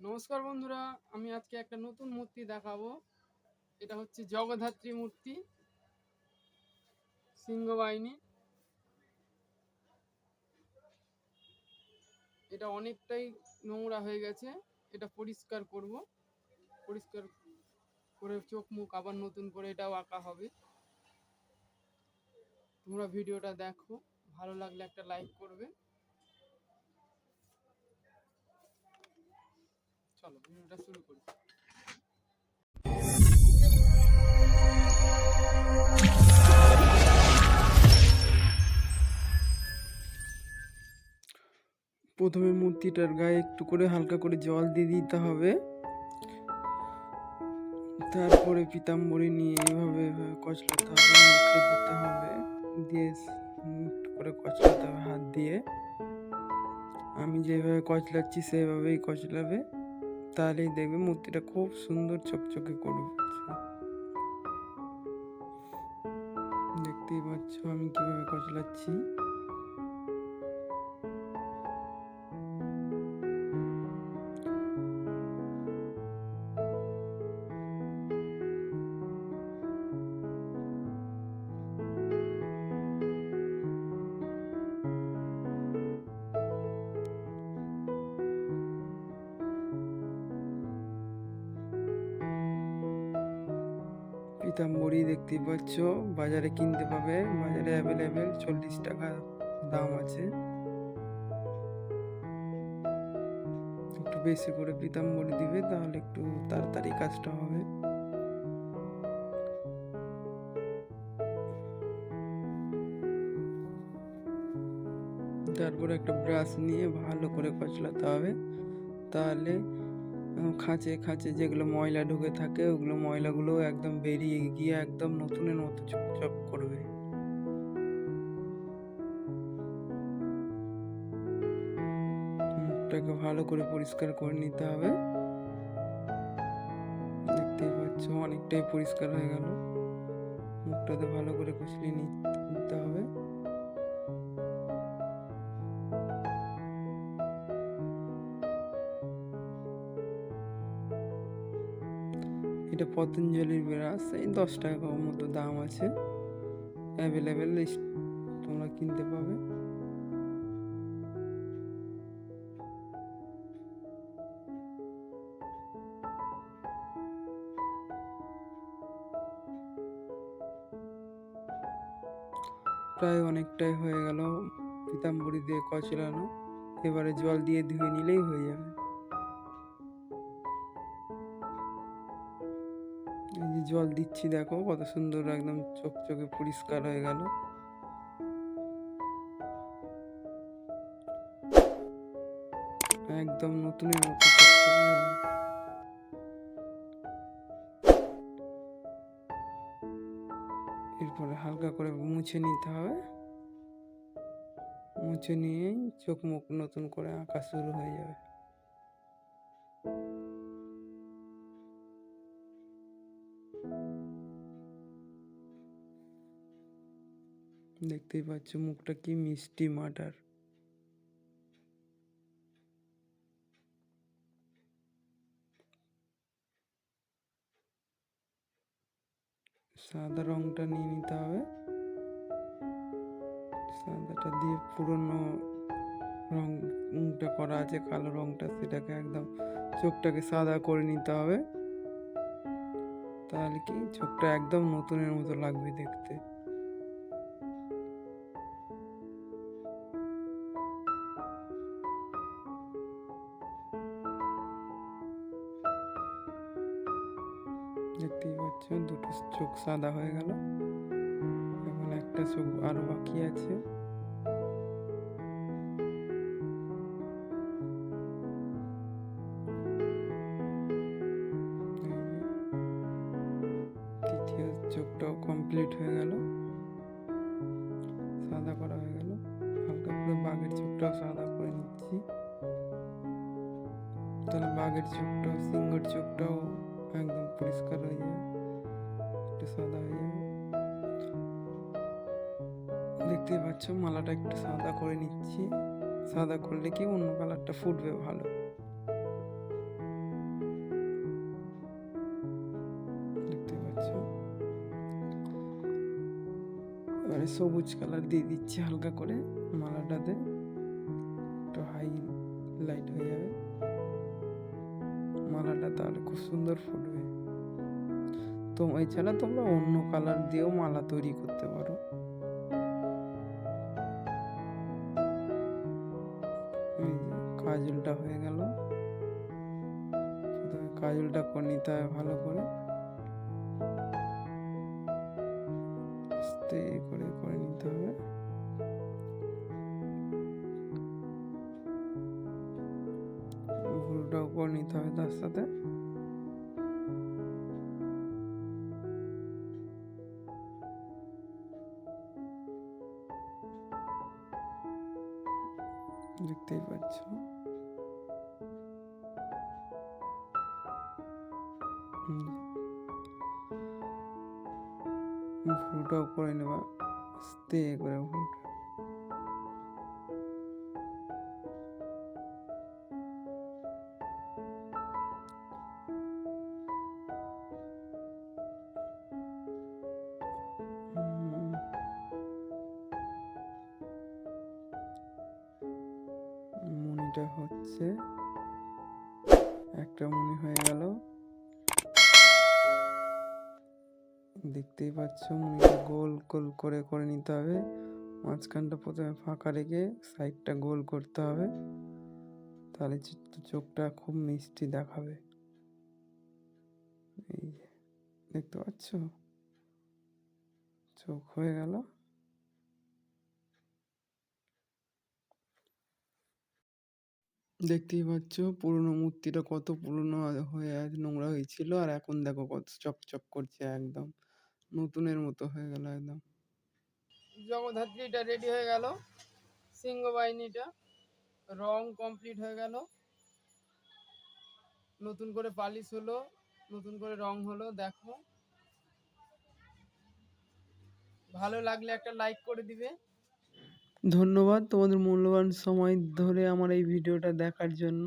নমস্কার বন্ধুরা, আমি আজকে একটা নতুন মূর্তি দেখাবো। এটা হচ্ছে জগদ্ধাত্রী মূর্তি, সিংহবাহিনী। এটা অনেকটাই নোংরা হয়ে গেছে, এটা পরিষ্কার করব। পরিষ্কার করে চোখ মুখ আবার নতুন করে এটাও আঁকা হবে। তোমরা ভিডিওটা দেখো, ভালো লাগলে একটা লাইক করবে। চলো ভিডিওটা শুরু করি প্রথমে মূর্তিটার গায়ে একটু করে হালকা করে জল দিয়ে দিতে হবে। তারপরে পিতাম্বরী নিয়ে এভাবে এভাবে কচলাতে হবে, মুখে দিতে হবে। দিয়ে একটু করে কচলাতে হবে হাত দিয়ে। আমি যেভাবে কচলাচ্ছি সেভাবেই কচলাবে। তাহলেই দেখবে মূর্তিটা খুব সুন্দর চকচকে করবে দেখতেই পাচ্ছ আমি কীভাবে কচলাচ্ছি। পিতাম্বরী দেখতে পাচ্ছ। বাজারে কিনতে পাবে। বাজারে অ্যাভেলেবেল চল্লিশ টাকা দাম আছে। একটু বেশি করে পিতাম্বরী দিবে, তাহলে একটু তাড়াতাড়ি কাজটা হবে। তারপরে একটা ব্রাশ নিয়ে ভালো করে কচলাতে হবে। তাহলে খাঁচে খাঁচে যেগুলো ময়লা ঢুকে থাকে, ওগুলো ময়লাগুলো একদম বেরিয়ে গিয়ে একদম নতুনের মতো চকচক করবে। মুখটাকে ভালো করে পরিষ্কার করে নিতে হবে। দেখতেই পাচ্ছ অনেকটাই পরিষ্কার হয়ে গেল। মুখটাতে ভালো করে নি- নিতে হবে। এটা পতঞ্জলির ব্রাশ এই দশ টাকা মতো দাম আছে। অ্যাভেলেবেল তোমরা কিনতে পাবে। প্রায় অনেকটাই হয়ে গেল। পিতাম্বরী দিয়ে কচলানো। এবারে জল দিয়ে ধুয়ে নিলেই হয়ে যাবে। এই যে জল দিচ্ছি, দেখো কত সুন্দর একদম চকচকে পরিষ্কার হয়ে গেল। একদম গেল। এরপরে হালকা করে মুছে নিতে হবে। মুছে নিয়েই চোখ মুখ নতুন করে আঁকা শুরু হয়ে যাবে। দেখতেই পাচ্ছ মুখটা কি মিষ্টি মাটার। সাদা রংটা নিয়ে নিতে হবে। সাদাটা দিয়ে পুরনো রংটা করা আছে, কালো রংটা, সেটাকে একদম চোখটাকে সাদা করে নিতে হবে। তাহলে কি? চোখটা একদম নতুনের মতো লাগবে দেখতে। দেখতেই পাচ্ছ দুটো চোখ সাদা হয়ে গেল। এখন একটা চোখ আরও বাকি আছে। তৃতীয় চোখটাও কমপ্লিট হয়ে গেল। সাদা করা হয়ে গেল। হালকা করে বাঘের চোখটাও সাদা করে নিচ্ছি। তাহলে বাঘের চোখটাও, সিংহের চোখটাও একদম পরিষ্কার হয়ে যাবে একটু সাদা হয়ে যাবে দেখতেই পাচ্ছ, মালাটা একটু সাদা করে নিচ্ছি। সাদা করলে কি অন্য কালারটা ফুটবে ভালো। দেখতে পাচ্ছ? এবারে সবুজ কালার দিয়ে দিচ্ছি হালকা করে মালাটাতে। একটু হাই লাইট হয়ে যাবে। মালাটা তাহলে খুব সুন্দর ফুটবে। তো এছাড়া তোমরা অন্য কালার দিয়েও মালা তৈরি করতে পারো। কাজলটা হয়ে গেল। কাজলটা করে নিতে ভালো করে। করে নিতে তার সাথে। দেখতেই পাচ্ছ। হুম। ভুলটাও করে নেবা। আস্তে করে ভুলটা মনিটা হচ্ছে। একটা মনি হয়ে গেল। দেখতেই পাচ্ছ মনিটা গোল গোল করে করে নিতে হবে। মাঝখানটা প্রথমে ফাঁকা রেখে সাইডটা গোল করতে হবে। তাহলে চোখটা খুব মিষ্টি দেখাবে। এই দেখতে পাচ্ছ? চোখ হয়ে গেল। দেখতেই পাচ্ছ পুরনো মূর্তিটা কত পুরনো হয়ে আছে নোংরা হয়েছিল আর এখন দেখো কত চকচক করছে একদম। নতুনের মতো হয়ে গেল একদম। জগদ্ধাত্রীটা রেডি হয়ে গেল। সিংহ বাহিনীটা রং কমপ্লিট হয়ে গেল। নতুন করে পালিশ হলো, নতুন করে রং হলো, দেখো। ভালো লাগলে একটা লাইক করে দিবে। ধন্যবাদ তোমাদের মূল্যবান সময় ধরে আমার এই ভিডিওটা দেখার জন্য।